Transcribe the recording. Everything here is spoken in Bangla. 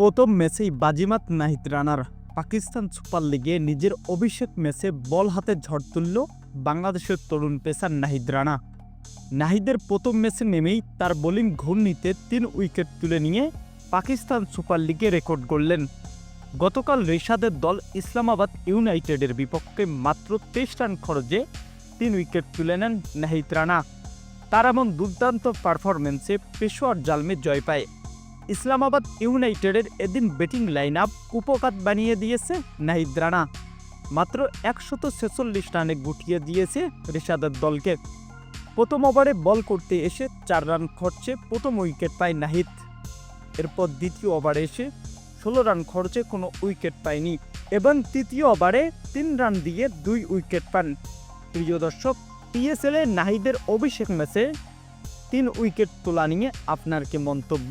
প্রথম ম্যাচেই বাজিমাত নাহিদ রানার পাকিস্তান সুপার লিগে নিজের অভিষেক ম্যাচে বল হাতে ঝড় তুলল বাংলাদেশের তরুণ পেসার নাহিদ রানা। নাহিদের প্রথম ম্যাচে নেমেই তার বোলিং ঘূর্ণিতে তিন উইকেট তুলে নিয়ে পাকিস্তান সুপার লিগে রেকর্ড করলেন গতকাল রিশাদের দল ইসলামাবাদ ইউনাইটেডের বিপক্ষে মাত্র তেইশ রান খরচে তিন উইকেট তুলে নেন নাহিদ রানা। তার এমন দুর্দান্ত পারফরমেন্সে পেশোয়ার জালমে জয় পায়। ইসলামাবাদ ইউনাইটেডের এদিন ব্যাটিং লাইন আপ উপকাত বানিয়ে দিয়েছে নাহিদ রানা। মাত্র একশত ছেচল্লিশ রানে গুটিয়ে দিয়েছে রিশাদের দলকে। প্রথম ওভারে বল করতে এসে চার রান খরচে প্রথম উইকেট পায় নাহিদ। এরপর দ্বিতীয় ওভারে এসে ষোলো রান খরচে কোনো উইকেট পায়নি এবং তৃতীয় ওভারে তিন রান দিয়ে দুই উইকেট পান। প্রিয় দর্শক, পিএসএল নাহিদের অভিষেক ম্যাচে তিন উইকেট তোলা নিয়ে আপনার কি মন্তব্য?